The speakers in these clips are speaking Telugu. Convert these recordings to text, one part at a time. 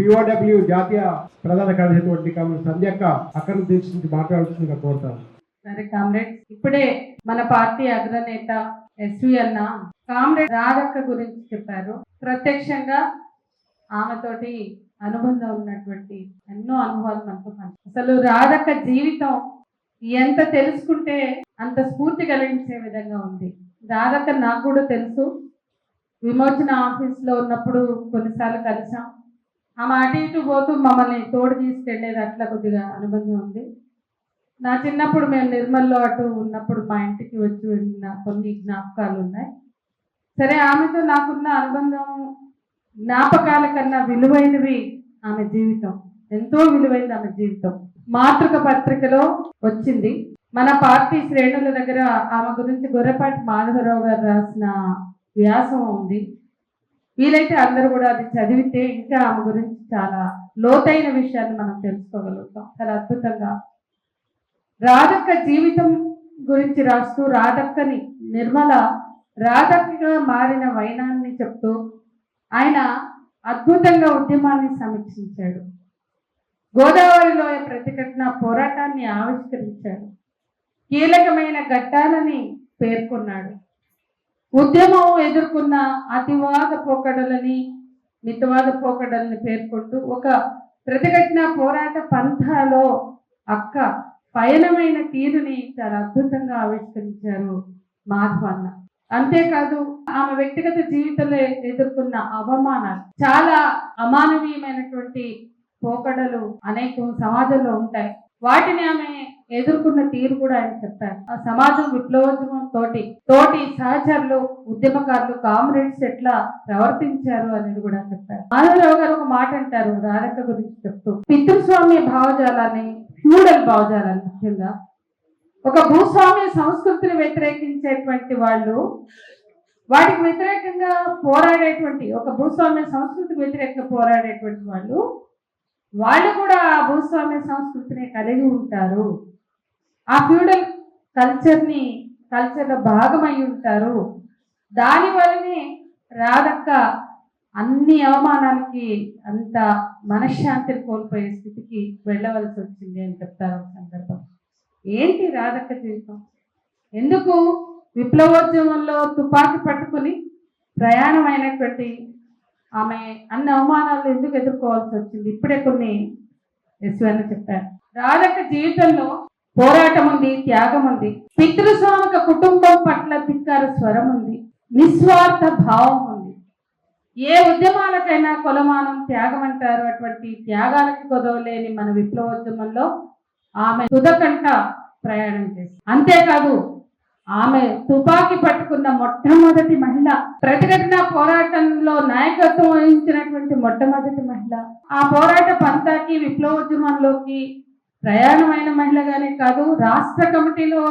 పిఓడబ్ల్యూ జాతీయ ప్రధాన కార్యదర్శి కామెంట్ సంధ్యక్క అక్కడ నుంచి మాట్లాడుతుందిగా కోరుతాను. సరే కామ్రేడ్ ఇప్పుడే మన పార్టీ అగ్రనేత ఎస్వి అన్న కామ్రేడ్ రాధక్క గురించి చెప్పారు. ప్రత్యక్షంగా ఆమెతోటి అనుబంధం ఉన్నటువంటి ఎన్నో అనుభవాలు మనకు అసలు రాధక్క జీవితం ఎంత తెలుసుకుంటే అంత స్ఫూర్తి కలిగించే విధంగా ఉంది. రాధక్క నాకు కూడా తెలుసు. విమోచన ఆఫీస్లో ఉన్నప్పుడు కొన్నిసార్లు కలిసాం. ఆమె అటు ఇటు పోతూ మమ్మల్ని తోడు తీసుకెళ్ళేది అట్లా కొద్దిగా అనుబంధం ఉంది. నా చిన్నప్పుడు మేము నిర్మల్లో అటు ఉన్నప్పుడు మా ఇంటికి వచ్చి వెళ్ళిన కొన్ని జ్ఞాపకాలు ఉన్నాయి. సరే ఆమెతో నాకున్న అనుబంధం జ్ఞాపకాల కన్నా విలువైనవి ఆమె జీవితం. ఎంతో విలువైంది ఆమె జీవితం. మాతృక పత్రికలో వచ్చింది. మన పార్టీ శ్రేణుల దగ్గర ఆమె గురించి గొర్రెపాటి మాధవరావు గారు రాసిన వ్యాసం ఉంది. వీలైతే అందరూ కూడా అది చదివితే ఇంకా ఆమె గురించి చాలా లోతైన విషయాన్ని మనం తెలుసుకోగలుగుతాం. చాలా అద్భుతంగా. రాధక్క జీవితం గురించి రాస్తూ రాధక్కని నిర్మల రాధక్కగా మారిన వైనాన్ని చెప్తూ ఆయన అద్భుతంగా ఉద్యమాన్ని సమీక్షించాడు. గోదావరిలో ప్రతిఘటన పోరాటాన్ని ఆవిష్కరించాడు. కీలకమైన ఘట్టాలని పేర్కొన్నాడు. ఉద్యమం ఎదుర్కొన్న అతివాద పోకడలని మితవాద పోకడల్ని పేర్కొంటూ ఒక ప్రతిఘటన పోరాట పంథాలో అక్క పయనమైన తీరుని చాలా అద్భుతంగా ఆవిష్కరించారు మాధవన్న అంతేకాదు ఆమె వ్యక్తిగత జీవితంలో ఎదుర్కొన్న అవమానాలు చాలా అమానవీయమైనటువంటి పోకడలు అనేకం సమాజంలో ఉంటాయి. వాటిని ఆమె ఎదుర్కొన్న తీరు కూడా ఆయన చెప్పారు. ఆ సమాజం విప్లవోద్యమం తోటి తోటి సహచరులు ఉద్యమకారులు కామ్రేడ్స్ ఎట్లా ప్రవర్తించారు అనేది కూడా చెప్పారు. మాధవరావు గారు ఒక మాట అంటారు రాధక్క గురించి చెప్తూ పితృస్వామ్య భావజాలాన్ని ఫ్యూడల్ భావజాలాన్ని ముఖ్యంగా ఒక భూస్వామ్య సంస్కృతిని వ్యతిరేకించేటువంటి వాళ్ళు వాటికి వ్యతిరేకంగా పోరాడేటువంటి ఒక భూస్వామ్య సంస్కృతికి వ్యతిరేకంగా పోరాడేటువంటి వాళ్ళు వాళ్ళు కూడా ఆ భూస్వామ్య సంస్కృతిని కలిగి ఉంటారు. ఆ ఫ్యూడల్ కల్చర్ని కల్చర్లో భాగమై ఉంటారు. దాని వల్లనే రాధక్క అన్ని అవమానాలకి అంత మనశ్శాంతిని కోల్పోయే స్థితికి వెళ్ళవలసి వచ్చింది అని చెప్తారు సందర్భం. ఏంటి రాధక్క జీవితం? ఎందుకు విప్లవోద్యమంలో తుపాకీ పట్టుకుని ప్రయాణమైనటువంటి ఆమె అన్ని అవమానాలు ఎందుకు ఎదుర్కోవాల్సి వచ్చింది? ఇప్పుడే కొన్ని యశ్వన్న చెప్పారు. రాధక్క జీవితంలో పోరాటం ఉంది త్యాగం ఉంది పితృస్వామిక కుటుంబం పట్ల ధిక్కార స్వరం ఉంది నిస్వార్థ భావం ఉంది ఏ ఉద్యమాలకైనా కొలమానం త్యాగం అంటారు అటువంటి త్యాగాలకి కొదవలేని మన విప్లవోద్యమంలో ఆమె తుదకంట ప్రయాణం చేసి అంతేకాదు ఆమె తుపాకీ పట్టుకున్న మొట్టమొదటి మహిళ ప్రతిఘటన పోరాటంలో నాయకత్వం వహించినటువంటి మొట్టమొదటి మహిళ. ఆ పోరాట పంతాకి విప్లవోద్యమంలోకి ప్రయాణమైన మహిళగానే కాదు రాష్ట్ర కమిటీలో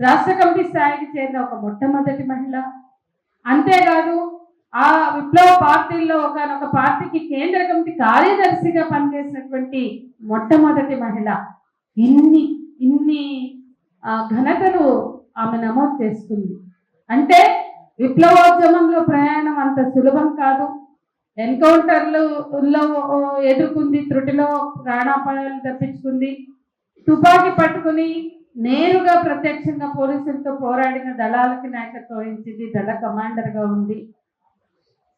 రాష్ట్ర కమిటీ స్థాయికి చేరిన ఒక మొట్టమొదటి మహిళ. అంతేకాదు ఆ విప్లవ పార్టీల్లో ఒకనొక పార్టీకి కేంద్ర కమిటీ కార్యదర్శిగా పనిచేసినటువంటి మొట్టమొదటి మహిళ. ఇన్ని ఇన్ని ఆ, ఘనతలు ఆమె నమోదు చేసుకుంది. అంటే విప్లవోద్యమంలో ప్రయాణం అంత సులభం కాదు. ఎన్కౌంటర్లు లో ఎదుర్కొంది త్రుటిలో ప్రాణాపాయాలు తప్పించుకుంది. తుపాకీ పట్టుకుని నేరుగా ప్రత్యక్షంగా పోలీసులతో పోరాడిన దళాలకి నాయకత్వం వహించింది దళ కమాండర్గా ఉంది.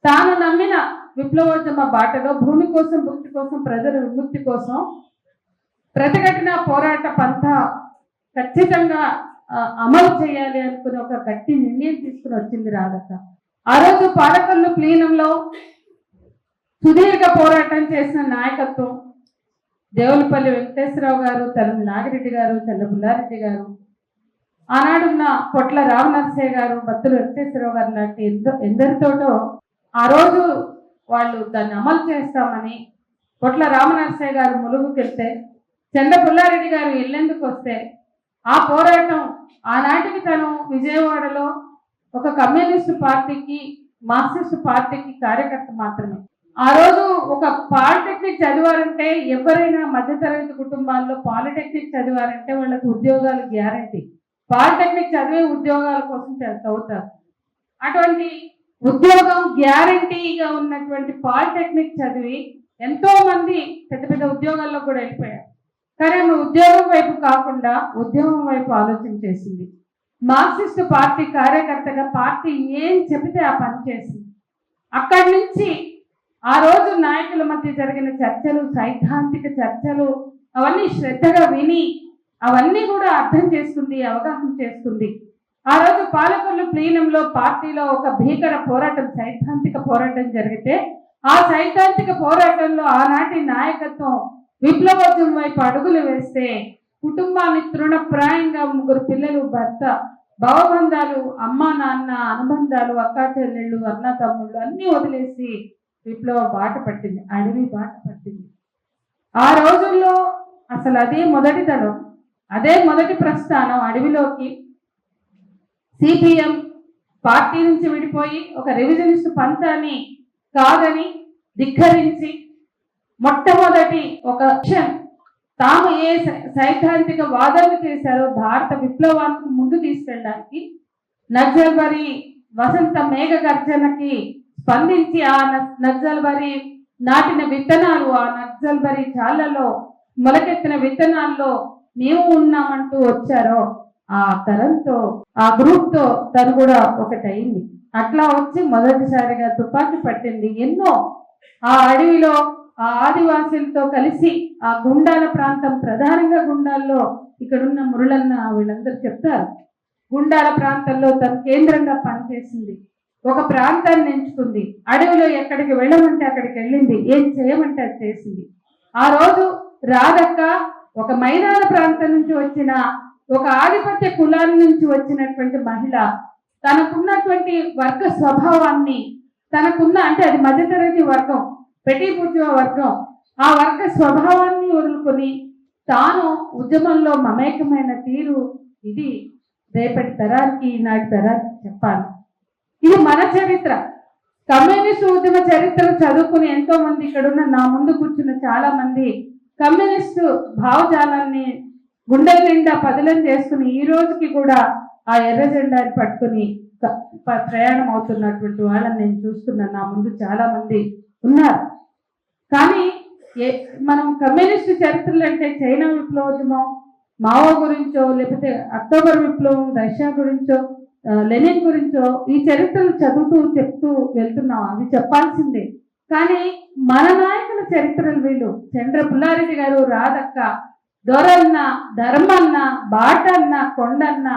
తాను నమ్మిన విప్లవోద్యమ బాటలో భూమి కోసం భుక్తి కోసం ప్రజల విముక్తి కోసం ప్రతిఘటన పోరాట పంథ ఖచ్చితంగా అమలు చేయాలి అనుకుని ఒక గట్టి నిర్ణయం తీసుకుని వచ్చింది రాధక్క. ఆ రోజు పాలకొల్లు ప్లీనంలో సుదీర్ఘ పోరాటం చేసిన నాయకత్వం దేవులపల్లి వెంకటేశ్వరరావు గారు తల్లి నాగిరెడ్డి గారు తెల్ల బుల్లారెడ్డి గారు ఆనాడున్న పొట్ల రామనరసయ్య గారు భక్తులు వెంకటేశ్వరరావు గారు లాంటి ఎంతో ఎందరితోటో ఆ రోజు వాళ్ళు దాన్ని అమలు చేస్తామని పొట్ల రామనరసయ్య గారు ములుగుకెళ్తే చంద్ర పుల్లారెడ్డి గారు ఇల్లెందుకు వస్తే ఆ పోరాటం ఆనాటికి తను విజయవాడలో ఒక కమ్యూనిస్టు పార్టీకి మార్క్సిస్ట్ పార్టీకి కార్యకర్త మాత్రమే. ఆ రోజు ఒక పాలిటెక్నిక్ చదివారంటే ఎవరైనా మధ్యతరగతి కుటుంబాల్లో పాలిటెక్నిక్ చదివారంటే వాళ్ళకు ఉద్యోగాలు గ్యారంటీ. పాలిటెక్నిక్ చదివే ఉద్యోగాల కోసం చదువుతారు. అటువంటి ఉద్యోగం గ్యారంటీగా ఉన్నటువంటి పాలిటెక్నిక్ చదివి ఎంతో మంది పెద్ద పెద్ద ఉద్యోగాల్లో కూడా వెళ్ళిపోయారు. కానీ ఆమె ఉద్యోగం వైపు కాకుండా ఉద్యమం వైపు ఆలోచన చేసింది. మార్క్సిస్ట్ పార్టీ కార్యకర్తగా పార్టీ ఏం చెబితే ఆ పని చేసింది. అక్కడి నుంచి ఆ రోజు నాయకుల మధ్య జరిగిన చర్చలు సైద్ధాంతిక చర్చలు అవన్నీ శ్రద్ధగా విని అవన్నీ కూడా అర్థం చేసుకుంది అవగాహన చేసుకుంది. ఆ రోజు పాలకొల్లు ప్లీనంలో పార్టీలో ఒక భీకర పోరాటం సైద్ధాంతిక పోరాటం జరిగితే ఆ సైద్ధాంతిక పోరాటంలో ఆనాటి నాయకత్వం విప్లవోద్యమం వైపు అడుగులు వేస్తే కుటుంబాన్ని తృణప్రాయంగా ముగ్గురు పిల్లలు భర్త భావబంధాలు అమ్మ నాన్న అనుబంధాలు అక్కా చెల్లెళ్ళు అన్న తమ్ముళ్ళు అన్నీ వదిలేసి విప్లవ బాట పట్టింది అడవి బాట పట్టింది. ఆ రోజుల్లో అసలు అదే మొదటి దళం అదే మొదటి ప్రస్థానం అడవిలోకి సిపిఎం పార్టీ నుంచి విడిపోయి ఒక రివిజనిస్ట్ పంతాన్ని కాదని ధిక్కరించి మొట్టమొదటి ఒక క్షణ్ తాము ఏ సై- సైద్ధాంతిక వాదనలు చేశారో భారత విప్లవానికి ముందు తీసుకెళ్ళడానికి నక్సల్బరి వసంత మేఘ గర్జనకి స్పందించి ఆ న- నక్సల్బరి నాటిన విత్తనాలు ఆ నక్సల్బరి చాళ్ళలో మొలకెత్తిన విత్తనాల్లో మేము ఉన్నామంటూ వచ్చారో ఆ తరంతో ఆ గ్రూప్తో తను కూడా ఒకటైంది అట్లా వచ్చి మొదటిసారిగా తుపాకీ పట్టింది. ఎన్నో ఆ అడవిలో ఆ ఆదివాసులతో కలిసి ఆ గుండాల ప్రాంతం ప్రధానంగా గుండాల్లో ఇక్కడున్న మురళన్న వీళ్ళందరూ చెప్తారు. గుండాల ప్రాంతంలో తను కేంద్రంగా పనిచేసింది. ఒక ప్రాంతాన్ని ఎంచుకుంది. అడవిలో ఎక్కడికి వెళ్ళమంటే అక్కడికి వెళ్ళింది. ఏం చేయమంటే అది చేసింది. ఆ రోజు రాధక్క ఒక మైదాన ప్రాంతం నుంచి వచ్చిన ఒక ఆధిపత్య కులాల నుంచి వచ్చినటువంటి మహిళ తనకున్నటువంటి వర్గ స్వభావాన్ని తనకున్న అంటే అది మధ్యతరగతి వర్గం పెట్టి పూర్తిగా వర్గం ఆ వర్గ స్వభావాన్ని వదులుకొని తాను ఉద్యమంలో మమేకమైన తీరు ఇది. రేపటి తరానికి ఈనాటి తరానికి చెప్పాలి. ఇది మన చరిత్ర. కమ్యూనిస్ట్ ఉద్యమ చరిత్ర చదువుకుని ఎంతో మంది ఇక్కడున్న నా ముందు కూర్చున్న చాలా మంది కమ్యూనిస్టు భావజాలాన్ని గుండెల నిండా పదిలం చేసుకుని ఈ రోజుకి కూడా ఆ ఎర్ర జెండాని పట్టుకుని ప్రయాణం అవుతున్నటువంటి వాళ్ళని నేను చూస్తున్నాను నా ముందు చాలా మంది ఉన్నారు. కానీ ఏ మనం కమ్యూనిస్ట్ చరిత్రలు అంటే చైనా విప్లవోద్యమం మావో గురించో లేకపోతే అక్టోబర్ విప్లవం రష్యా గురించో లెనిన్ గురించో ఈ చరిత్రలు చదువుతూ చెప్తూ వెళ్తున్నాం అవి చెప్పాల్సిందే. కానీ మన నాయకుల చరిత్రలు వీళ్ళు. చంద్ర పుల్లారెడ్డి గారు రాధక్క దొరన్న ధర్మన్న బాటన్న కొండన్న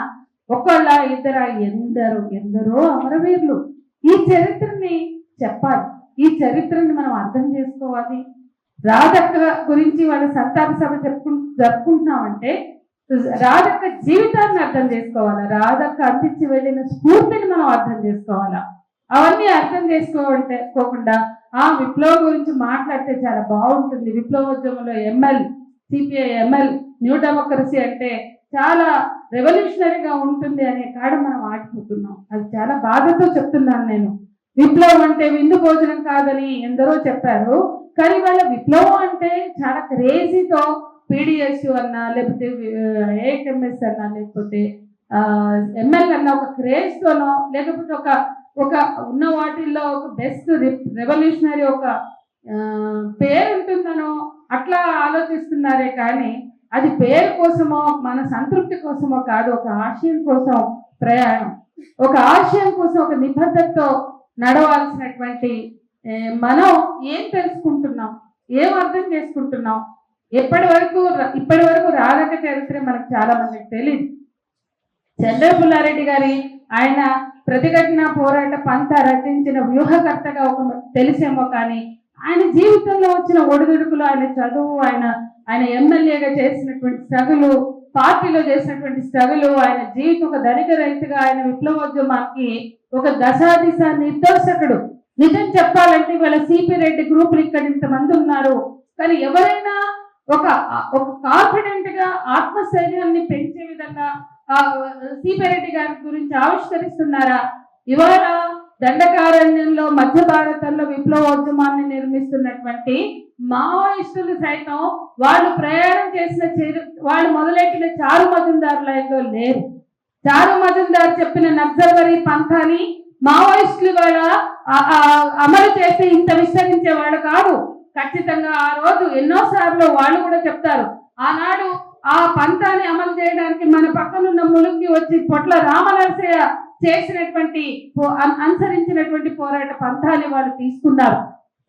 ఒకళ్ళ ఇద్దర ఎందరో ఎందరో అమరవీరులు ఈ చరిత్రని చెప్పాలి. ఈ చరిత్రని మనం అర్థం చేసుకోవాలి. రాధక్క గురించి వాళ్ళ సంతాప సభ చెప్పుకు జరుపుకుంటున్నామంటే రాధక్క జీవితాన్ని అర్థం చేసుకోవాలా? రాధక్క అందించి వెళ్ళిన స్ఫూర్తిని మనం అర్థం చేసుకోవాలా? అవన్నీ అర్థం చేసుకోవంటే కోకుండా ఆ విప్లవం గురించి మాట్లాడితే చాలా బాగుంటుంది. విప్లవోద్యమంలో ML CPI ML New Democracy అంటే చాలా రెవల్యూషనరీగా ఉంటుంది అనే కాడ మనం ఆడిపోతున్నాం అది చాలా బాధతో చెప్తున్నాను నేను. విప్లవం అంటే విందు భోజనం కాదని ఎందరో చెప్పారు. కానీ వాళ్ళ విప్లవం అంటే చాలా క్రేజీతో పీడిఎస్ అన్నా లేకపోతే ఏఎంఎస్ అన్నా లేకపోతే ఎంఎల్ అన్న ఒక క్రేజ్ తోనో లేకపోతే ఒక ఒక ఉన్న వాటిల్లో ఒక బెస్ట్ రెవల్యూషనరీ ఒక పేరు ఉంటుందనో అట్లా ఆలోచిస్తున్నారే కానీ అది పేరు కోసమో మన సంతృప్తి కోసమో కాదు ఒక ఆశయం కోసం ప్రయాణం. ఒక ఆశయం కోసం ఒక నిబద్ధతతో నడవాల్సినటువంటి మనం ఏం తెలుసుకుంటున్నాం? ఏం అర్థం చేసుకుంటున్నాం? ఎప్పటి వరకు ఇప్పటి వరకు రాధక చరిత్ర మనకు చాలా మందికి తెలియదు చంద్రపుల్లారెడ్డి గారి ఆయన ప్రతిఘటన పోరాట పంత రచించిన వ్యూహకర్తగా ఒక తెలిసేమో కానీ ఆయన జీవితంలో వచ్చిన ఒడిదుడుకులు ఆయన చదువు ఆయన ఆయన ఎమ్మెల్యేగా చేసినటువంటి స్ట్రగులు పార్టీలో చేసినటువంటి స్ట్రగులు ఆయన జీవితం ఒక ధనిక రైతుగా ఆయన విప్లవోద్యమానికి ఒక దశాదిశ నిర్దేశకుడు నిజం చెప్పాలంటే వాళ్ళ సిపి రెడ్డి గ్రూపులు ఇక్కడ ఇంతమంది ఉన్నారు. కానీ ఎవరైనా ఒక ఒక కాన్ఫిడెంట్గా ఆత్మస్థైర్యాన్ని పెంచే విధంగా సిపిరెడ్డి గారి గురించి ఆవిష్కరిస్తున్నారా? ఇవాళ దండకారణ్యంలో మధ్య భారతంలో విప్లవోద్యమాన్ని నిర్మిస్తున్నటువంటి మావోయిస్టులు సైతం వాళ్ళు ప్రయాణం చేసిన చేరు వాళ్ళు మొదలెట్టిన చారు మజుందార్ లైన్లో లేరు. చారు మజుందార్ చెప్పిన నక్సల్వరి పంథాని మావోయిస్టులు వాళ్ళ అమలు చేసి ఇంత విస్తరించేవాడు కాదు. ఖచ్చితంగా ఆ రోజు ఎన్నోసార్లు వాళ్ళు కూడా చెప్తారు ఆనాడు ఆ పంతాన్ని అమలు చేయడానికి మన పక్కనున్న ములుక్కి వచ్చి పొట్ల రామనరసయ్య చేసినటువంటి అనుసరించినటువంటి పోరాట పంతాన్ని వాళ్ళు తీసుకున్నారు.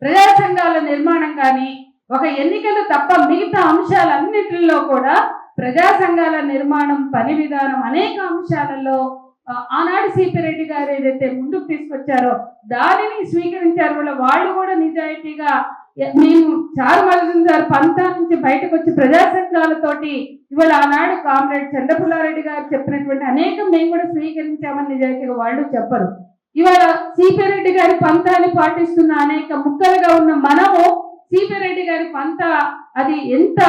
ప్రజా సంఘాల నిర్మాణం కానీ ఒక ఎన్నికలు తప్ప మిగతా అంశాలన్నిటిలో కూడా ప్రజా సంఘాల నిర్మాణం పని విధానం అనేక అంశాలలో ఆనాడు సిపి రెడ్డి గారు ఏదైతే ముందుకు తీసుకొచ్చారో దానిని స్వీకరించారు కూడా వాళ్ళు కూడా నిజాయితీగా మేము చారుమల్లింగ్ గారు పంతా నుంచి బయటకు వచ్చి ప్రజా సంఘాలతోటి ఇవాళ ఆనాడు కామ్రేడ్ చంద్రపుల్లారెడ్డి గారు చెప్పినటువంటి అనేకం మేము కూడా స్వీకరించామని నిజాయితీగా వాళ్ళు చెప్పరు. ఇవాళ సిపి రెడ్డి గారి పంతాన్ని పాటిస్తున్న అనేక ముక్కలుగా ఉన్న మనము సిపి రెడ్డి గారి పంత అది ఎంత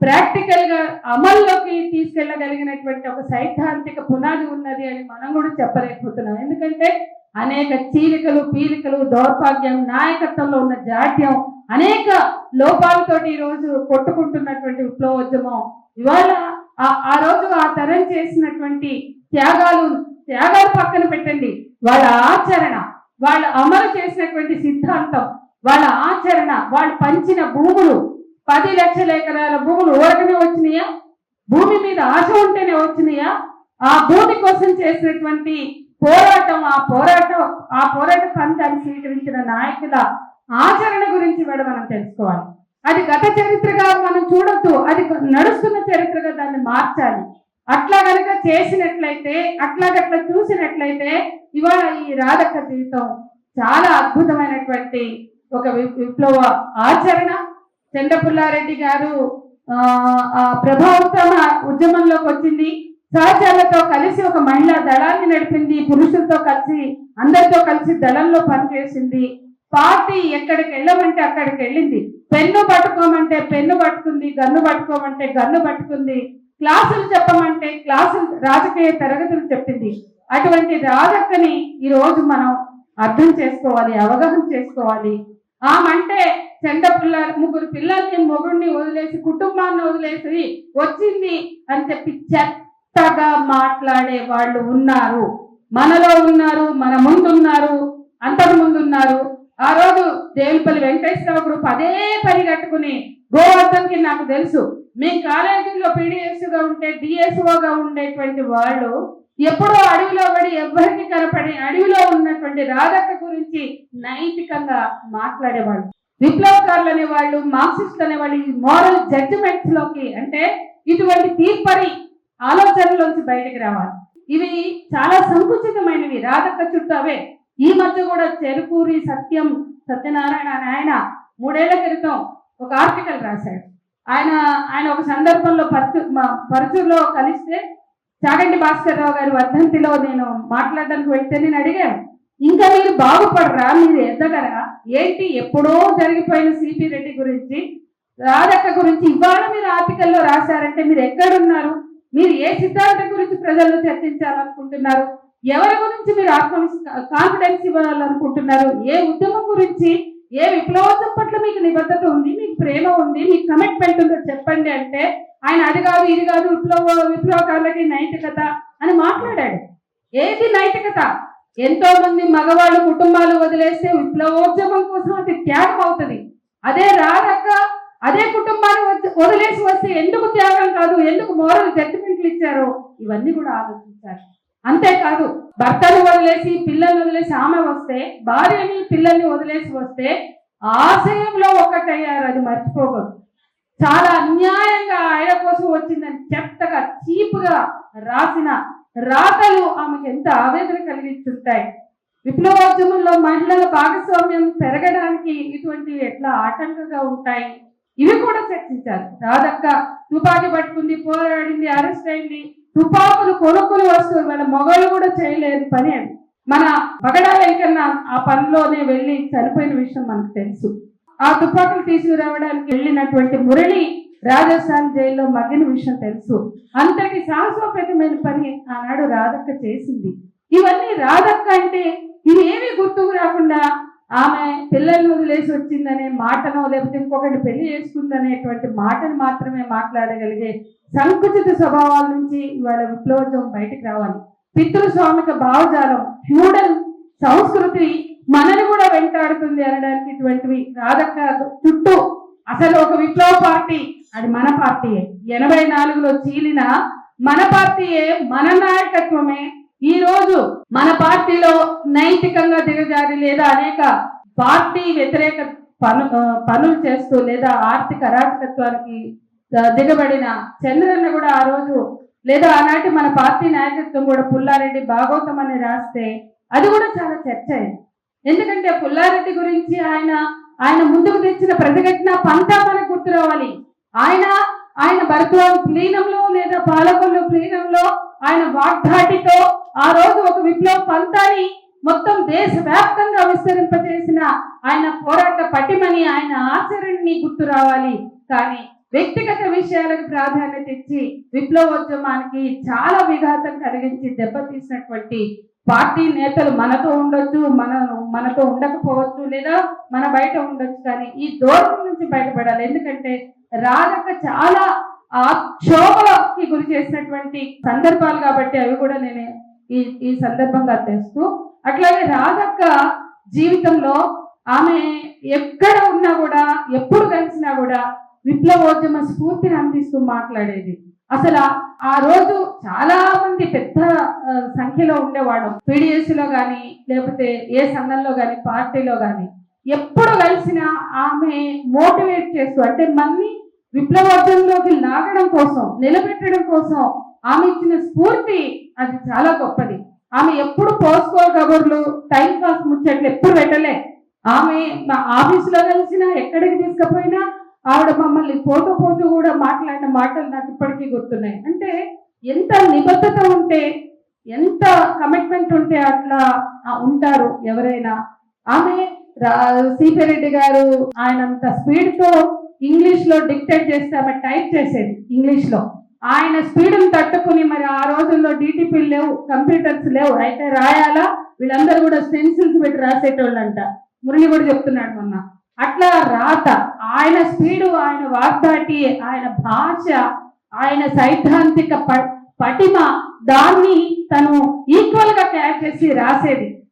ప్రాక్టికల్గా అమల్లోకి తీసుకెళ్ళగలిగినటువంటి ఒక సైద్ధాంతిక పునాది ఉన్నది అని మనం కూడా చెప్పలేకపోతున్నాం. ఎందుకంటే అనేక చీలికలు పీలికలు దౌర్భాగ్యం నాయకత్వంలో ఉన్న జాడ్యం అనేక లోపాలతోటి ఈరోజు రోజు కొట్టుకుంటున్నటువంటి విప్లవోద్యమం. ఇవాళ ఆ- ఆ రోజు ఆ తరం చేసినటువంటి త్యాగాలు త్యాగాలు పక్కన పెట్టండి. వాళ్ళ ఆచరణ వాళ్ళు అమలు చేసినటువంటి సిద్ధాంతం వాళ్ళ ఆచరణ వాళ్ళు పంచిన భూములు పది లక్షల ఎకరాల భూములు ఊరకనే వచ్చినాయా? భూమి మీద ఆశ ఉంటేనే వచ్చినాయా? ఆ భూమి కోసం చేసినటువంటి పోరాటం ఆ పోరాటం ఆ పోరాట పంతాన్ని స్వీకరించిన నాయకుల ఆచరణ గురించి కూడా మనం తెలుసుకోవాలి. అది గత చరిత్రగా మనం చూడొద్దు అది నడుస్తున్న చరిత్రగా దాన్ని మార్చాలి. అట్లా కనుక చేసినట్లయితే అట్లా గట్లా చూసినట్లయితే ఇవాళ ఈ రాధక్క జీవితం చాలా అద్భుతమైనటువంటి ఒక విప్లవ ఆచరణ. చంద్రపుల్లారెడ్డి గారు ఆ, ఆ ఉద్యమంలోకి వచ్చింది. సహచరులతో కలిసి ఒక మహిళా దళాన్ని నడిపింది పురుషులతో కలిసి అందరితో కలిసి దళంలో పనిచేసింది. పార్టీ ఎక్కడికి వెళ్ళమంటే అక్కడికి వెళ్ళింది. పెన్ను పట్టుకోమంటే పెన్ను పట్టుకుంది గన్ను పట్టుకోమంటే గన్ను పట్టుకుంది. క్లాసులు చెప్పమంటే క్లాసులు రాజకీయ తరగతులు చెప్పింది. అటువంటి రాజక్కని ఈరోజు మనం అర్థం చేసుకోవాలి అవగాహన చేసుకోవాలి. ఆమంటే చెండ పిల్ల ముగ్గురు పిల్లల్ని మొగుడిని వదిలేసి కుటుంబాన్ని వదిలేసి వచ్చింది అని చెప్పి చెత్తగా మాట్లాడే వాళ్ళు ఉన్నారు. మనలో ఉన్నారు మన ముందు ఉన్నారు అంతకు ముందు ఉన్నారు ఆ రోజు దేవులపల్లి వెంకటేశ్వరరావు గ్రూప్ అదే పని కట్టుకుని గోవర్ధన్కి నాకు తెలుసు. మీ కాలేజీలో పీడిఎస్గా ఉంటే డిఎస్ఓగా ఉండేటువంటి వాళ్ళు ఎప్పుడో అడవిలో పడి ఎవరికి కనపడి అడవిలో ఉన్నటువంటి రాధక్క గురించి నైతికంగా మాట్లాడేవాళ్ళు. విప్లవకారులు అనేవాళ్ళు మార్క్సిస్ట్ అనేవాళ్ళు ఈ మోరల్ జడ్జిమెంట్స్లోకి అంటే ఇటువంటి తీర్పరి ఆలోచనలోంచి బయటకు రావాలి. ఇవి చాలా సంకుచితమైనవి. రాధక్క చుట్టూ అవే. ఈ మధ్య కూడా చెరుకూరి సత్యం సత్యనారాయణ అనే ఆయన మూడేళ్ళ క్రితం ఒక ఆర్టికల్ రాశాడు. ఆయన ఆయన ఒక సందర్భంలో పరచు మా- పరచూరులో కలిస్తే చాగంటి భాస్కర్ రావు గారి వర్ధంతిలో నేను మాట్లాడడానికి వెళ్తే నేను అడిగాను ఇంకా మీరు బాగుపడరా? మీరు ఎదగరా? ఏంటి? ఎప్పుడో జరిగిపోయిన సిపి రెడ్డి గురించి రాధక్క గురించి ఇవాళ మీరు ఆర్టికల్లో రాశారంటే మీరు ఎక్కడున్నారు? మీరు ఏ సిద్ధాంతం గురించి ప్రజల్లో చర్చించాలనుకుంటున్నారు? ఎవరి గురించి మీరు ఆత్మ కాన్ఫిడెన్స్ ఇవ్వాలనుకుంటున్నారు? ఏ ఉద్యమం గురించి ఏ విప్లవోద్యమం పట్ల మీకు నిబద్ధత ఉంది మీకు ప్రేమ ఉంది మీకు కమిట్మెంట్ ఉందో చెప్పండి అంటే ఆయన అది కాదు ఇది కాదు విప్లవ విప్లవకారులకి నైతికత అని మాట్లాడాడు. ఏది నైతికత? ఎంతో మంది మగవాళ్ళు కుటుంబాలు వదిలేస్తే విప్లవోద్యమం కోసం అది త్యాగం అవుతుంది. అదే రాదక్క అదే కుటుంబాన్ని వదిలేసి వస్తే ఎందుకు త్యాగం కాదు? ఎందుకు మోరల్ జడ్జిమెంట్లు ఇచ్చారో? ఇవన్నీ కూడా ఆలోచించారు అంతేకాదు భర్తను వదిలేసి పిల్లల్ని వదిలేసి ఆమె వస్తే భార్యని పిల్లల్ని వదిలేసి వస్తే ఆశయంలో ఒకటయ్యారు అది మర్చిపోకూడదు. చాలా అన్యాయంగా ఆయన కోసం వచ్చిందని చెత్తగా చీపుగా రాసిన రాతలు ఆమెకు ఎంత ఆవేదన కలిగిస్తుంటాయి. విప్లవోద్యమంలో మహిళల భాగస్వామ్యం పెరగడానికి ఇటువంటివి ఎట్లా ఆటంకంగా ఉంటాయి? ఇవి కూడా చర్చించారు. రాధక్క తుపాకీ పట్టుకుంది పోరాడింది అరెస్ట్ అయింది. తుపాకులు కొనుక్కుని వస్తువులు మన మొగలు కూడా చేయలేని పని అని మన పగడా ఆ పనిలోనే వెళ్ళి చనిపోయిన విషయం మనకు తెలుసు. ఆ తుపాకులు తీసుకురావడానికి వెళ్ళినటువంటి మురళి రాజస్థాన్ జైల్లో మగ్గిన విషయం తెలుసు. అంతటి సాహసోపేతమైన పని ఆనాడు రాధక్క చేసింది. ఇవన్నీ రాధక్క అంటే ఇవేమీ గుర్తుకు రాకుండా ఆమె పిల్లల్ని వదిలేసి వచ్చిందనే మాటనో లేకపోతే ఇంకొకటి పెళ్ళి చేసుకుందనేటువంటి మాటను మాత్రమే మాట్లాడగలిగే సంకుచిత స్వభావాల నుంచి ఇవాళ విప్లవోద్యమం బయటికి రావాలి. పితృస్వామిక భావజాలం ఫ్యూడల్ సంస్కృతి మనని కూడా వెంటాడుతుంది అనడానికి ఇటువంటివి రాధక్క చుట్టూ అసలు ఒక విప్లవ పార్టీ అది మన పార్టీయే. ఎనభై నాలుగులో చీలిన మన పార్టీయే మన నాయకత్వమే ఈ రోజు మన పార్టీలో నైతికంగా దిగజారి లేదా అనేక పార్టీ వ్యతిరేక పను పనులు చేస్తూ లేదా ఆర్థిక అరాచకత్వానికి దిగబడిన చంద్రన్న కూడా ఆ రోజు లేదా ఆనాటి మన పార్టీ నాయకత్వం కూడా పుల్లారెడ్డి భాగవతం అని రాస్తే అది కూడా చాలా చర్చ అయింది. ఎందుకంటే పుల్లారెడ్డి గురించి ఆయన ఆయన ముందుకు తెచ్చిన ప్రతిఘటన పంతా మనకు గుర్తు రావాలి ఆయన ఆయన భరత్వాం ప్లీనంలో లేదా పాలకొల్లు ప్లీనంలో ఆయన వాగ్దాటితో ఆ రోజు ఒక విప్లవ పంతాని మొత్తం దేశవ్యాప్తంగా విస్తరింపజేసిన ఆయన పోరాట పటిమని ఆయన ఆచరణని గుర్తు రావాలి. కానీ వ్యక్తిగత విషయాలకు ప్రాధాన్యత ఇచ్చి విప్లవోద్యమానికి చాలా విఘాతం కలిగించి దెబ్బతీసినటువంటి పార్టీ నేతలు మనతో ఉండొచ్చు మన మనతో ఉండకపోవచ్చు లేదా మన బయట ఉండొచ్చు. కానీ ఈ దూరం నుంచి బయటపడాలి. ఎందుకంటే రాధక్క చాలా ఆ క్షోభలకి గురి చేసినటువంటి సందర్భాలు కాబట్టి అవి కూడా నేను ఈ ఈ సందర్భంగా తెస్తూ అట్లాగే రాధక్క జీవితంలో ఆమె ఎక్కడ ఉన్నా కూడా ఎప్పుడు కలిసినా కూడా విప్లవోద్యమ స్ఫూర్తిని అందిస్తూ మాట్లాడేది. అసలు ఆ- రోజు చాలా మంది పెద్ద సంఖ్యలో ఉండేవాడు పీడిఎస్లో కానీ లేకపోతే ఏ సంఘంలో కానీ పార్టీలో కానీ ఎప్పుడు కలిసినా ఆమె మోటివేట్ చేస్తూ అంటే మన్ని విప్లవార్థంలోకి లాగడం కోసం నిలబెట్టడం కోసం ఆమె ఇచ్చిన స్ఫూర్తి అది చాలా గొప్పది. ఆమె ఎప్పుడు పోస్కో కబుర్లు టైం పాస్ ముచ్చట్లు ఎప్పుడు పెట్టలే. ఆమె మా ఆఫీసులో కలిసినా ఎక్కడికి తీసుకుపోయినా ఆవిడ మమ్మల్ని పోతూ పోతూ కూడా మాట్లాడిన మాటలు నాకు ఇప్పటికీ గుర్తున్నాయి. అంటే ఎంత నిబద్ధత ఉంటే ఎంత కమిట్మెంట్ ఉంటే అట్లా ఉంటారు ఎవరైనా. ఆమె సిపి రెడ్డి గారు ఆయన అంత ఇంగ్లీష్లో ఇంగ్లీష్లో డిక్టేట్ చేస్తే ఆమె టైప్ చేసేది ఇంగ్లీష్లో ఆయన స్పీడ్ని తట్టుకుని మరి ఆ రోజుల్లో డిటిపి లేవు కంప్యూటర్స్ లేవు. అయితే రాయాలా? వీళ్ళందరూ కూడా స్టెన్సిల్స్ పెట్టి రాసేటోళ్ళంట. మురళి కూడా చెప్తున్నాడు మొన్న. అట్లా రాత. ఆయన స్పీడు ఆయన వాగ్దాటి ఆయన భాష ఆయన సైద్ధాంతిక ప- పటిమ దాన్ని తను ఈక్వల్గా తయారు చేసి రాసేది.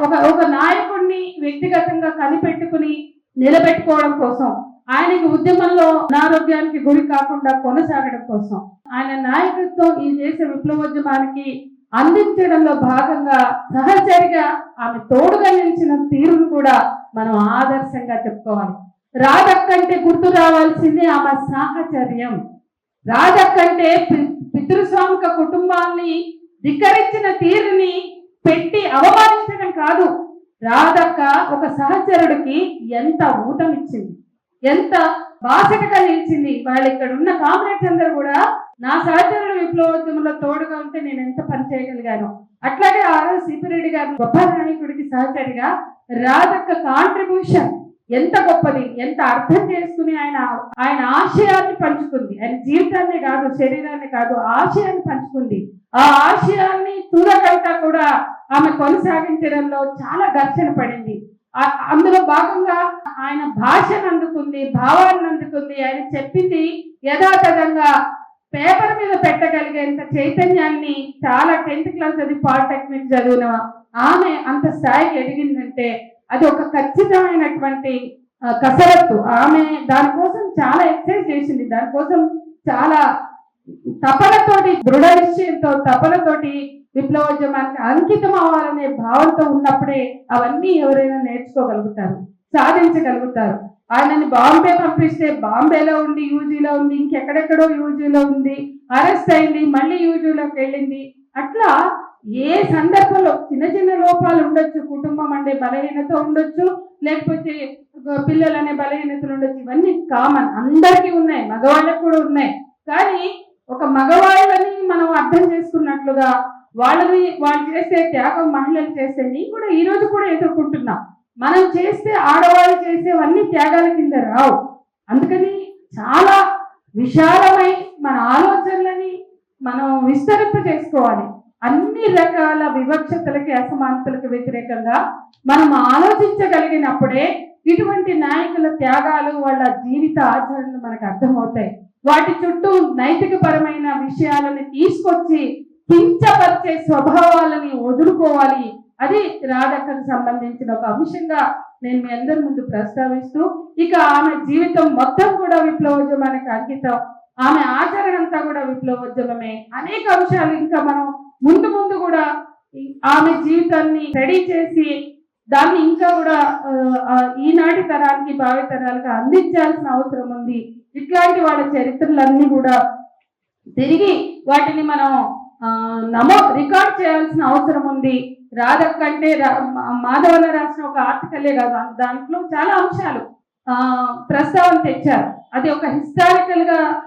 ఒక ఒక నాయకుడిని వ్యక్తిగతంగా కనిపెట్టుకుని నిలబెట్టుకోవడం కోసం. ఆయన ఉద్యమంలో అనారోగ్యానికి గురి కాకుండా కొనసాగడం కోసం ఆయన నాయకత్వం ఈ దేశ విప్లవోద్యమానికి అందించడంలో భాగంగా సహచరిగా ఆమె తోడుగా నిలిచిన తీరును కూడా మనం ఆదర్శంగా చెప్పుకోవాలి. రాధక్కంటే గుర్తు రావాల్సింది ఆమె సాహచర్యం. రాధక్కంటే పితృస్వామిక కుటుంబాన్ని ధిక్కరించిన తీరుని పెట్టి అవమానించడం కాదు. రాధక్క ఒక సహచరుడికి ఎంత ఊటమిచ్చింది. ఎంత బాసటగా నిలిచింది. వాళ్ళు ఇక్కడ ఉన్న కామ్రేడ్స్ అందరూ కూడా నా సహచరుల విప్లవోద్యమంలో తోడుగా ఉంటే నేను ఎంత పని చేయగలిగాను. అట్లాగే ఆ రోజు సిపిరెడ్డి గారు గొప్ప నాయకుడికి సహచరిగా రాధక్క కాంట్రిబ్యూషన్ ఎంత గొప్పది ఎంత అర్థం చేసుకుని ఆయన ఆయన ఆశయాన్ని పంచుకుంది. ఆయన జీవితాన్ని కాదు శరీరాన్ని కాదు ఆశయాన్ని పంచుకుంది. ఆ ఆశయాన్ని తురకంతా కూడా ఆమె కొనసాగించడంలో చాలా ఘర్షణ పడింది. అందులో భాగంగా ఆయన భాషను అందుకుంది భావాన్ని అందుకుంది. ఆయన చెప్పింది యథాతథంగా పేపర్ మీద పెట్టగలిగేంత చైతన్యాన్ని చాలా టెన్త్ క్లాస్ అది పాలిటెక్నిక్ చదివిన ఆమె అంత స్థాయికి ఎదిగిందంటే అది ఒక ఖచ్చితమైనటువంటి కసరత్తు. ఆమె దానికోసం చాలా ఎక్సైజ్ చేసింది. దానికోసం చాలా తపనతోటి దృఢ నిశ్చయంతో తపనతోటి విప్లవోద్యమానికి అంకితం అవ్వాలనే భావంతో ఉన్నప్పుడే అవన్నీ ఎవరైనా నేర్చుకోగలుగుతారు సాధించగలుగుతారు. ఆయనని బాంబే పంపిస్తే బాంబేలో ఉండి యూజీలో ఉంది ఇంకెక్కడెక్కడో యూజీలో ఉంది అరెస్ట్ అయింది మళ్ళీ యూజీలోకి వెళ్ళింది. అట్లా ఏ సందర్భంలో చిన్న చిన్న లోపాలు ఉండొచ్చు కుటుంబం అంటే బలహీనత ఉండొచ్చు లేకపోతే పిల్లలు అనే బలహీనతలు ఉండొచ్చు ఇవన్నీ కామన్ అందరికీ ఉన్నాయి మగవాళ్ళకు కూడా ఉన్నాయి. కానీ ఒక మగవాళ్ళని మనం అర్థం చేసుకున్నట్లుగా వాళ్ళని వాళ్ళు చేసే త్యాగం మహిళలు చేసే నేను కూడా ఈ రోజు కూడా ఎదుర్కొంటున్నా. మనం చేస్తే ఆడవాళ్ళు చేసేవన్నీ త్యాగాల కింద రావు. అందుకని చాలా విశాలమై మన ఆలోచనలని మనం విస్తరింప చేసుకోవాలి. అన్ని రకాల వివక్షతలకి అసమానతలకు వ్యతిరేకంగా మనం ఆలోచించగలిగినప్పుడే ఇటువంటి నాయకుల త్యాగాలు వాళ్ళ జీవిత ఆచరణలు మనకు అర్థమవుతాయి. వాటి చుట్టూ నైతిక పరమైన విషయాలను తీసుకొచ్చి కించపరిచే స్వభావాలని వదులుకోవాలి. అది రాధక్కకు సంబంధించిన ఒక అంశంగా నేను మీ అందరి ముందు ప్రస్తావిస్తూ ఇక ఆమె జీవితం మొత్తం కూడా విప్లవోద్యమానికి అంకితం. ఆమె ఆచరణ అంతా కూడా విప్లవోద్యమమే. అనేక అంశాలు ఇంకా మనం ముందు ముందు కూడా ఆమె జీవితాన్ని రెడీ చేసి దాన్ని ఇంకా కూడా ఈనాటి తరానికి భావి తరాలకు అందించాల్సిన అవసరం ఉంది. ఇట్లాంటి వాళ్ళ చరిత్రలన్నీ కూడా తిరిగి వాటిని మనం నమో రికార్డ్ చేయాల్సిన అవసరం ఉంది. రాధక్ అంటే రా- మాధవన రాసిన ఒక ఆర్టికలే కాదు. దాంట్లో చాలా అంశాలు. ప్రస్తావన తెచ్చారు. అది ఒక హిస్టారికల్గా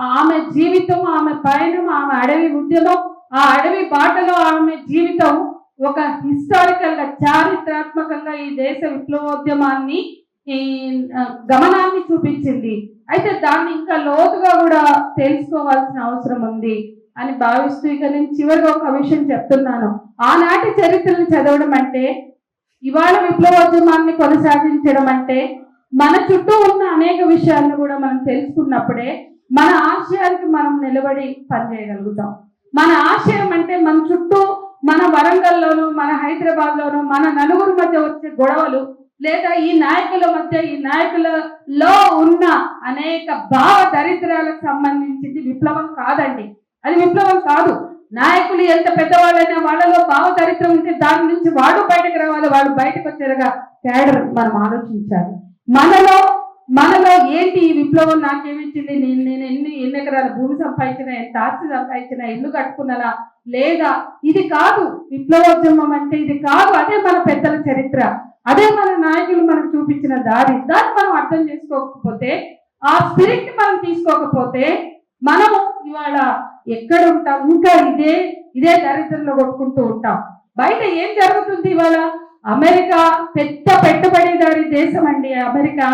ఆమె జీవితం ఆమె పయనం ఆమె అడవి ఉద్యమం ఆ అడవి బాటలో ఆమె జీవితం ఒక హిస్టారికల్గా చారిత్రాత్మకంగా ఈ దేశ విప్లవోద్యమాన్ని ఈ గమనాన్ని చూపించింది. అయితే దాన్ని ఇంకా లోతుగా కూడా తెలుసుకోవాల్సిన అవసరం ఉంది. అని భావిస్తూ ఇక నేను చివరిగా ఒక విషయం చెప్తున్నాను. ఆనాటి చరిత్రను చదవడం అంటే ఇవాళ విప్లవోద్యమాన్ని కొనసాగించడం అంటే మన చుట్టూ ఉన్న అనేక విషయాలను కూడా మనం తెలుసుకున్నప్పుడే మన ఆశయానికి మనం నిలబడి పనిచేయగలుగుతాం. మన ఆశయం అంటే మన చుట్టూ మన వరంగల్లోను మన హైదరాబాద్ లోను మన నలుగురు మధ్య వచ్చే గొడవలు లేదా ఈ నాయకుల మధ్య ఈ నాయకులలో ఉన్న అనేక భావ దరిద్రాలకు సంబంధించింది విప్లవం కాదండి. అది విప్లవం కాదు. నాయకులు ఎంత పెద్దవాళ్ళైనా వాళ్ళలో భావ చరిత్ర ఉంటే దాని నుంచి వాడు బయటకు రావాలి వాడు బయటకు వచ్చేలాగా క్యాడర్ మనం ఆలోచించాలి. మనలో మనలో ఏంటి ఈ విప్లవం? నాకేమిచ్చింది? నేను నేను ఎన్ని ఎన్ని ఎకరాల భూమి సంపాదించిన ఎంత ఆస్తి సంపాదించిన ఇల్లు కట్టుకున్నానా లేదా? ఇది కాదు విప్లవోద్యమం అంటే ఇది కాదు. అదే మన పెద్దల చరిత్ర. అదే మన నాయకులు మనకు చూపించిన దారి. దాన్ని మనం అర్థం చేసుకోకపోతే ఆ స్పిరిట్ మనం తీసుకోకపోతే మనము ఇవాళ ఎక్కడ ఉంటాం ఇంకా ఇదే ఇదే దరిద్రంలో కొట్టుకుంటూ ఉంటాం. బయట ఏం జరుగుతుంది ఇవాళ? అమెరికా పెద్ద పెట్టుబడిదారి దేశం అండి అమెరికా.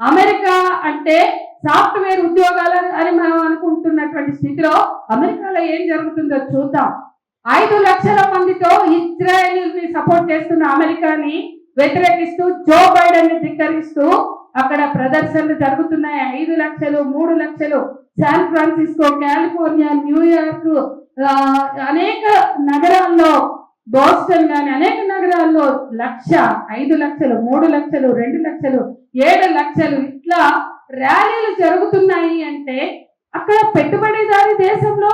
అమెరికా అంటే సాఫ్ట్వేర్ ఉద్యోగాలు అని మనం అనుకుంటున్నటువంటి స్థితిలో అమెరికాలో ఏం జరుగుతుందో చూద్దాం. ఐదు లక్షల మందితో ఇజ్రాయెల్ని సపోర్ట్ చేస్తున్న అమెరికాని వ్యతిరేకిస్తూ జో బైడెన్ని ధిక్కరిస్తూ అక్కడ ప్రదర్శనలు జరుగుతున్నాయి. ఐదు లక్షలు మూడు లక్షలు శాన్ ఫ్రాన్సిస్కో కాలిఫోర్నియా న్యూయార్క్ అనేక నగరాల్లో బోస్టన్ కానీ అనేక నగరాల్లో లక్ష ఐదు లక్షలు మూడు లక్షలు రెండు లక్షలు ఏడు లక్షలు ఇట్లా ర్యాలీలు జరుగుతున్నాయి అంటే అక్కడ పెట్టుబడిదారి దేశంలో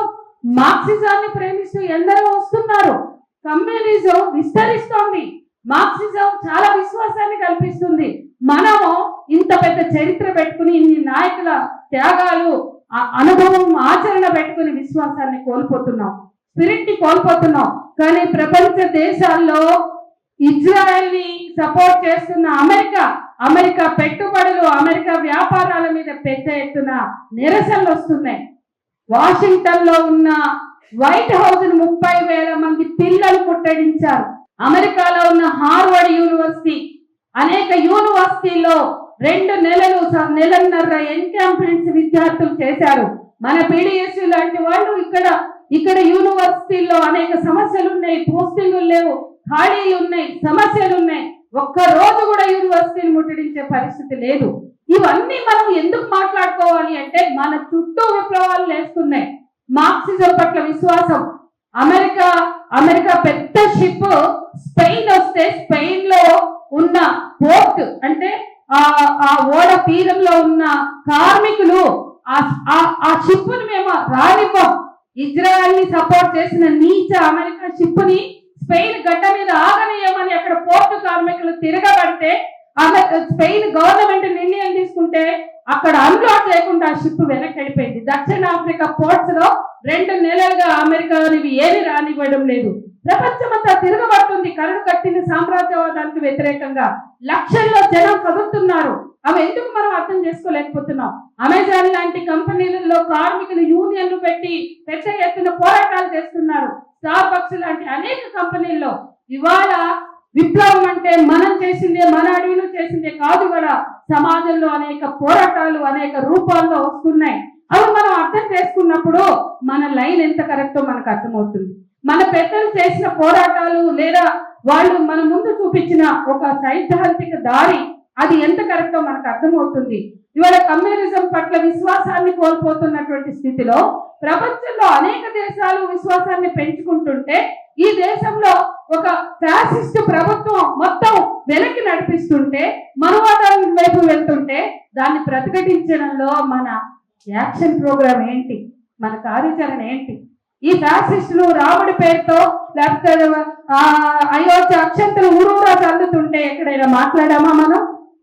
మార్క్సిజాన్ని ప్రేమిస్తూ ఎందరో వస్తున్నారు. కమ్యూనిజం విస్తరిస్తోంది. మార్క్సిజం చాలా విశ్వాసాన్ని కల్పిస్తుంది. మనము ఇంత పెద్ద చరిత్ర పెట్టుకుని ఇన్ని నాయకుల త్యాగాలు అనుభవం ఆచరణ పెట్టుకుని విశ్వాసాన్ని కోల్పోతున్నాం. స్పిరిట్ని కోల్పోతున్నాం. కానీ ప్రపంచ దేశాల్లో ఇజ్రాయెల్ని సపోర్ట్ చేస్తున్న అమెరికా అమెరికా పెట్టుబడులు అమెరికా వ్యాపారాల మీద పెద్ద ఎత్తున నిరసనలు వస్తున్నాయి. వాషింగ్టన్లో ఉన్న వైట్ హౌస్ ముప్పై వేల మంది పిల్లలు ముట్టడించారు అమెరికాలో ఉన్న హార్వర్డ్ యూనివర్సిటీ అనేక యూనివర్సిటీలో రెండు నెలలు స- నెలన్నర ఎన్కాంపెన్స్ విద్యార్థులు చేశారు. మన పీడిఎస్యు లాంటి వాళ్ళు ఇక్కడ ఇక్కడ యూనివర్సిటీల్లో అనేక సమస్యలు ఉన్నాయి పోస్టింగులు లేవు ఖాళీలు ఉన్నాయి సమస్యలు ఉన్నాయి. ఒక్క రోజు కూడా యూనివర్సిటీని ముట్టడించే పరిస్థితి లేదు. ఇవన్నీ మనం ఎందుకు మాట్లాడుకోవాలి అంటే మన చుట్టూ విప్లవాలు లేస్తున్నాయి. మార్క్సిజం పట్ల విశ్వాసం. అమెరికా అమెరికా పెద్ద షిప్ స్పెయిన్ వస్తే స్పెయిన్లో ఉన్న పోర్ట్ అంటే ఆ ఆ ఓడ తీరంలో ఉన్న కార్మికులు ఆ- ఆ- మేము రానివ్వం. ఇజ్రాయెల్ని సపోర్ట్ చేసిన నీచ అమెరికా షిప్ని స్పెయిన్ గడ్డ మీద ఆగనీయమని అక్కడ పోర్టు కార్మికులు తిరగబడితే అమె- స్పెయిన్ గవర్నమెంట్ నిర్ణయం తీసుకుంటే అక్కడ అన్లోడ్ చేయకుండా ఆ షిప్ వెనక్కి వెళ్ళిపోయింది. దక్షిణ ఆఫ్రికా పోర్ట్స్లో రెండు నెలలుగా అమెరికా ఇవి ఏమి రానివ్వడం లేదు. ప్రపంచమంతా తిరగబడుతుంది. కరుడు కట్టిన సామ్రాజ్యవాదానికి వ్యతిరేకంగా లక్షల్లో జనం కదులుతున్నారు. అవి ఎందుకు మనం అర్థం చేసుకోలేకపోతున్నాం? అమెజాన్ లాంటి కంపెనీలలో కార్మికులు యూనియన్లు పెట్టి పెద్ద ఎత్తున పోరాటాలు చేస్తున్నారు. స్టార్ బక్స్ లాంటి అనేక కంపెనీల్లో ఇవాళ విప్లవం అంటే మనం చేసిందే మన అడవిలో చేసిందే కాదు కూడా సమాజంలో అనేక పోరాటాలు అనేక రూపాల్లో వస్తున్నాయి. అవి మనం అర్థం చేసుకున్నప్పుడు మన లైన్ ఎంత కరెక్టో మనకు అర్థమవుతుంది. మన పెద్దలు చేసిన పోరాటాలు లేదా వాళ్ళు మన ముందు చూపించిన ఒక సైద్ధాంతిక దారి అది ఎంత కరెక్టో మనకు అర్థమవుతుంది. ఇవాళ కమ్యూనిజం పట్ల విశ్వాసాన్ని కోల్పోతున్నటువంటి స్థితిలో ప్రపంచంలో అనేక దేశాలు విశ్వాసాన్ని పెంచుకుంటుంటే ఈ దేశంలో ఒక ఫ్యాసిస్ట్ ప్రభుత్వం మొత్తం వెనక్కి నడిపిస్తుంటే మనువాదాల వైపు వెళ్తుంటే దాన్ని ప్రతిఘటించడంలో మన యాక్షన్ ప్రోగ్రామ్ ఏంటి? మన కార్యాచరణ ఏంటి? ఈ ఫ్యాసిస్టులు రాముడి పేరుతో లేకపోతే అయోధ్య అక్షంతలు ఊరూరా చల్లుతుంటే ఎక్కడైనా మాట్లాడామా మనం?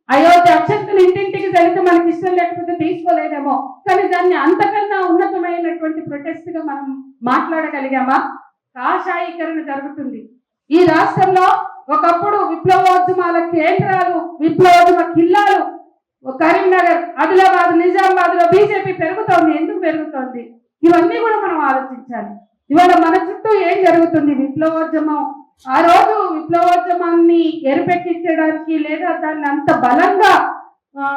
అయోధ్య అక్షంతలు ఇంటింటికి చదివితే మనకి ఇష్టం లేకపోతే తీసుకోలేదేమో. కానీ దాన్ని అంతకన్నా ఉన్నతమైనటువంటి ప్రొటెస్ట్గా మనం మాట్లాడగలిగామా? కాషాయీకరణ జరుగుతుంది. ఈ రాష్ట్రంలో ఒకప్పుడు విప్లవోద్యమాల కేంద్రాలు విప్లవోద్యమ కిల్లాలు కరీంనగర్ ఆదిలాబాద్ నిజామాబాద్లో బీజేపీ పెరుగుతోంది. ఎందుకు పెరుగుతోంది? ఇవన్నీ కూడా మనం ఆలోచించాలి. ఇవాళ మన చుట్టూ ఏం జరుగుతుంది? విప్లవోద్యమం. ఆ రోజు విప్లవోద్యమాన్ని ఎరుపెట్టించడానికి లేదా దాన్ని అంత బలంగా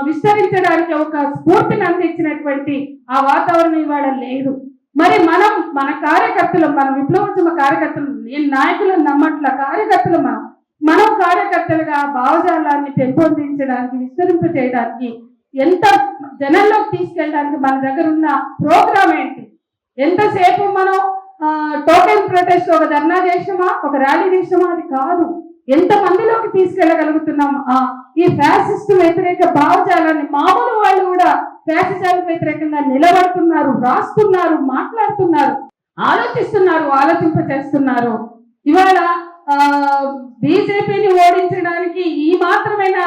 విస్తరించడానికి ఒక స్ఫూర్తిని అందించినటువంటి ఆ వాతావరణం ఇవాళ లేదు. మరి మనం మన కార్యకర్తలు మన విప్లవోద్యమ కార్యకర్తలు నేను నాయకులను నమ్మట్ల కార్యకర్తలు మనం. మనం కార్యకర్తలుగా భావజాలాన్ని పెంపొందించడానికి విస్తరింప చేయడానికి ఎంత జనంలోకి తీసుకెళ్ళడానికి మన దగ్గర ఉన్న ప్రోగ్రామ్ ఏంటి? ఎంతసేపు మనం టోకెన్ ప్రొటెస్ట్ ఒక ధర్నా చేసినామా? ఒక ర్యాలీ చేసినామా? అది కాదు. ఎంత మందిలోకి తీసుకెళ్ళగలుగుతున్నాం? ఆ ఈ ఫ్యాసిస్ట్ వ్యతిరేక భావజాలాన్ని మామూలు వాళ్ళు కూడా ఫ్యాసిజాలకు వ్యతిరేకంగా నిలబడుతున్నారు రాస్తున్నారు మాట్లాడుతున్నారు ఆలోచిస్తున్నారు ఆలోచింప చేస్తున్నారు ఇవాళ బీజేపీని ఓడించడానికి ఈ మాత్రమైన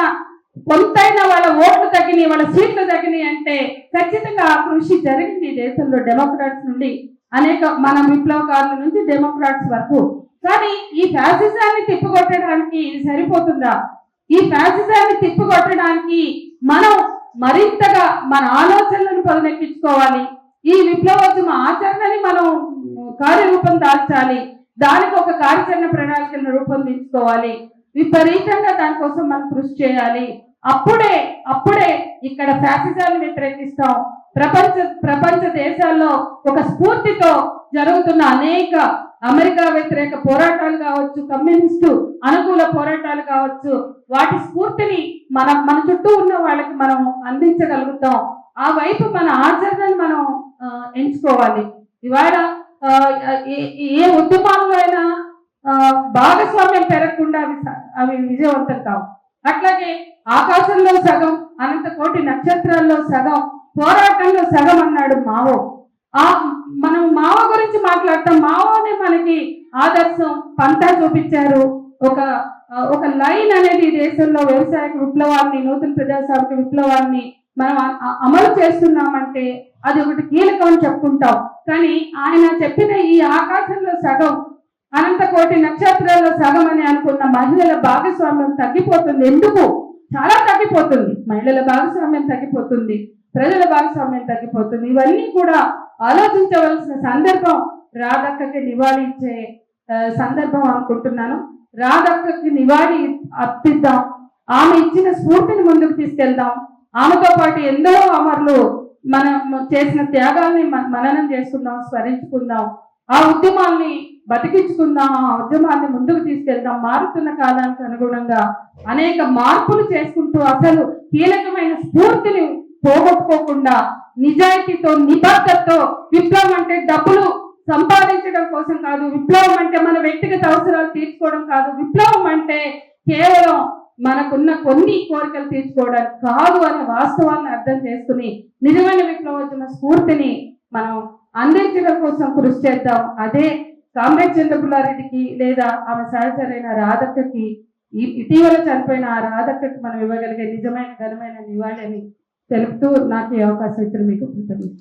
కొంతైనా వాళ్ళ ఓట్లు తగ్గినాయి వాళ్ళ సీట్లు తగ్గినాయి అంటే ఖచ్చితంగా ఆ కృషి జరిగింది ఈ దేశంలో డెమోక్రాట్స్ నుండి. అనేక మన విప్లవకారుల నుంచి డెమోక్రాట్స్ వరకు. కానీ ఈ ఫ్యాసిజాన్ని తిప్పికొట్టడానికి ఇది సరిపోతుందా? ఈ ఫ్యాసిజాన్ని తిప్పికొట్టడానికి మనం మరింతగా మన ఆలోచనలను పదునెక్కించుకోవాలి ఈ విప్లవోద్యమ ఆచరణని మనం కార్యరూపం దాల్చాలి. దానికి ఒక కార్యాచరణ ప్రణాళికను రూపొందించుకోవాలి. విపరీతంగా దానికోసం మనం కృషి చేయాలి. అప్పుడే అప్పుడే ఇక్కడ ఫ్యాసిజాన్ని వ్యతిరేకిస్తాం ప్రపంచ ప్రపంచ దేశాల్లో ఒక స్ఫూర్తితో జరుగుతున్న అనేక అమెరికా వ్యతిరేక పోరాటాలు కావచ్చు కమ్యూనిస్టు అనుకూల పోరాటాలు కావచ్చు వాటి స్ఫూర్తిని మనం మన చుట్టూ ఉన్న వాళ్ళకి మనం అందించగలుగుతాం. ఆ వైపు మన ఆచరణను మనం ఎంచుకోవాలి. ఇవాళ ఏ- ఏ ఉద్యమాల్లో అయినా భాగస్వామ్యం పెరగకుండా అవి అవి విజయవంతం కావు. అట్లాగే ఆకాశంలో సగం అనంత కోటి నక్షత్రాల్లో సగం పోరాటంలో సగం అన్నాడు మావో. ఆ మనం మావో గురించి మాట్లాడతాం. మావోనే మనకి ఆదర్శం పంతా చూపించారు. ఒక ఒక లైన్ అనేది దేశంలో వ్యవసాయ విప్లవాన్ని నూతన ప్రజాస్వామిక విప్లవాన్ని మనం అమలు చేస్తున్నామంటే అది ఒకటి కీలకం అని చెప్పుకుంటాం. కానీ ఆయన చెప్పిన ఈ ఆకాశంలో సగం అనంత కోటి నక్షత్రాల్లో సగం అని అనుకున్న మహిళల భాగస్వామ్యం తగ్గిపోతుంది. ఎందుకు? చాలా తగ్గిపోతుంది. మహిళల భాగస్వామ్యం తగ్గిపోతుంది. ప్రజల భాగస్వామ్యం తగ్గిపోతుంది. ఇవన్నీ కూడా ఆలోచించవలసిన సందర్భం రాధక్కకి నివాళి ఇచ్చే సందర్భం అనుకుంటున్నాను. రాధక్కకి నివాళి అర్పిద్దాం. ఆమె ఇచ్చిన స్ఫూర్తిని ముందుకు తీసుకెళ్దాం. ఆమెతో పాటు ఎందరో అమరులు మనం చేసిన త్యాగాల్ని మననం చేసుకుందాం స్మరించుకుందాం. ఆ ఉద్యమాల్ని బతికించుకుందాం ఆ ఉద్యమాన్ని ముందుకు తీసుకెళ్దాం. మారుతున్న కాలానికి అనుగుణంగా అనేక మార్పులు చేసుకుంటూ అసలు కీలకమైన స్ఫూర్తిని పోగొట్టుకోకుండా నిజాయితీతో నిబద్ధతతో విప్లవం అంటే డబ్బులు సంపాదించడం కోసం కాదు. విప్లవం అంటే మన వ్యక్తిగత అవసరాలు తీర్చుకోవడం కాదు. విప్లవం అంటే కేవలం మనకున్న కొన్ని కోరికలు తీర్చుకోవడానికి కాదు అనే వాస్తవాన్ని అర్థం చేసుకుని నిజమైన విప్లవోద్యమ స్ఫూర్తిని మనం అందించడం కోసం కృషి చేద్దాం. అదే కామ్రేడ్ చంద్రపుల్లారెడ్డికి లేదా ఆమె సహచరైన రాధక్కకి ఇటీవల చనిపోయిన ఆ రాధక్కకి మనం ఇవ్వగలిగే నిజమైన ఘనమైన నివాళి అని తెలుపుతూ నాకు ఈ అవకాశం ఇచ్చిన మీకు కృతజ్ఞతలు.